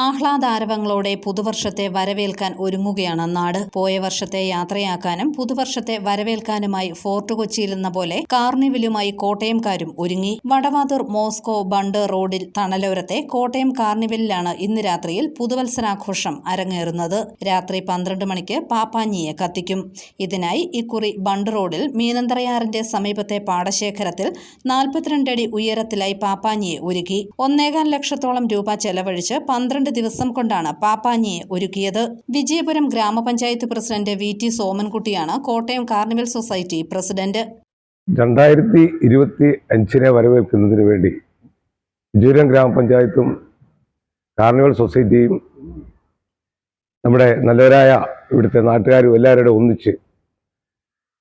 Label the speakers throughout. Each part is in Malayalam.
Speaker 1: ആഹ്ലാദാരവങ്ങളോടെ പുതുവർഷത്തെ വരവേൽക്കാൻ ഒരുങ്ങുകയാണ് നാട്. പോയ വർഷത്തെ യാത്രയാക്കാനും പുതുവർഷത്തെ വരവേൽക്കാനുമായി ഫോർട്ട് കൊച്ചിയിലെന്ന പോലെ കാർണിവലുമായി കോട്ടയംകാരും ഒരുങ്ങി. വടവാതൂർ മോസ്കോ ബണ്ട് റോഡിൽ തണലോരത്തെ കോട്ടയം കാർണിവലിലാണ് ഇന്ന് രാത്രിയിൽ പുതുവത്സരാഘോഷം അരങ്ങേറുന്നത്. രാത്രി പന്ത്രണ്ട് മണിക്ക് പാപ്പാഞ്ഞിയെ കത്തിക്കും. ഇതിനായി ഇക്കുറി ബണ്ട് റോഡിൽ മീനന്തറയാറിന്റെ സമീപത്തെ പാടശേഖരത്തിൽ നാൽപ്പത്തിരണ്ടടി ഉയരത്തിലായി പാപ്പാഞ്ഞിയെ ഒരുക്കി. ഒന്നേകാൽ ലക്ഷത്തോളം രൂപ ചെലവഴിച്ച് പന്ത്രണ്ട് ദിവസം കൊണ്ടാണ് പാപ്പാഞ്ഞിയെ ഒരുക്കിയത്. വിജയപുരം ഗ്രാമപഞ്ചായത്ത് പ്രസിഡന്റ് വി ടി സോമൻകുട്ടിയാണ് കോട്ടയം കാർണിവൽ സൊസൈറ്റി പ്രസിഡന്റ്.
Speaker 2: രണ്ടായിരത്തി ഇരുപത്തി അഞ്ചിനെ വരവേൽക്കുന്നതിന് വേണ്ടി വിജയപുരം ഗ്രാമപഞ്ചായത്തും കാർണിവൽ സൊസൈറ്റിയും നമ്മുടെ നല്ലവരായ ഇവിടുത്തെ നാട്ടുകാരും എല്ലാവരുടെ ഒന്നിച്ച്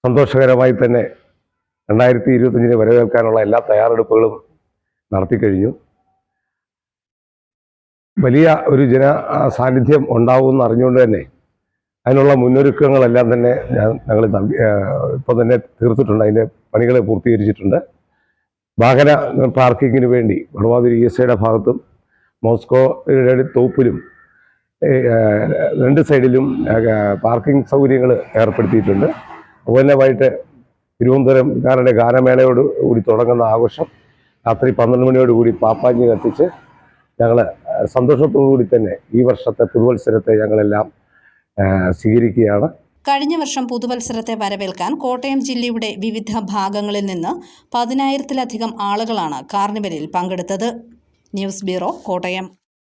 Speaker 2: സന്തോഷകരമായി തന്നെ രണ്ടായിരത്തി ഇരുപത്തഞ്ചിനെ വരവേൽക്കാനുള്ള എല്ലാ തയ്യാറെടുപ്പുകളും നടത്തിക്കഴിഞ്ഞു. വലിയ ഒരു ജന സാന്നിധ്യം ഉണ്ടാവുമെന്ന് അറിഞ്ഞുകൊണ്ട് തന്നെ അതിനുള്ള മുന്നൊരുക്കങ്ങളെല്ലാം തന്നെ ഞാൻ ഞങ്ങൾ ഇപ്പം തന്നെ തീർത്തിട്ടുണ്ട്. അതിന്റെ പണികൾ പൂർത്തീകരിച്ചിട്ടുണ്ട്. വാഹന പാർക്കിങ്ങിന് വേണ്ടി വടവാതിരി ഇ എസ് ഐയുടെ ഭാഗത്തും മോസ്കോയുടെ തോപ്പിലും രണ്ട് സൈഡിലും പാർക്കിംഗ് സൗകര്യങ്ങൾ ഏർപ്പെടുത്തിയിട്ടുണ്ട്. അതുപോലെ വൈകിട്ട് തിരുവനന്തപുരംകാരുടെ ഗാനമേളയോട് കൂടി തുടങ്ങുന്ന ആഘോഷം രാത്രി പന്ത്രണ്ട് മണിയോടുകൂടി പാപ്പാഞ്ഞി കത്തിച്ച് ഞങ്ങൾ സന്തോഷത്തോടു കൂടി തന്നെ ഈ വർഷത്തെ പുതുവത്സരത്തെ ഞങ്ങളെല്ലാം സ്വീകരിക്കുകയാണ്.
Speaker 1: കഴിഞ്ഞ വർഷം പുതുവത്സരത്തെ വരവേൽക്കാൻ കോട്ടയം ജില്ലയുടെ വിവിധ ഭാഗങ്ങളിൽ നിന്ന് പതിനായിരത്തിലധികം ആളുകളാണ് കാർണിവലിൽ പങ്കെടുത്തത്. News bureau Kottayam.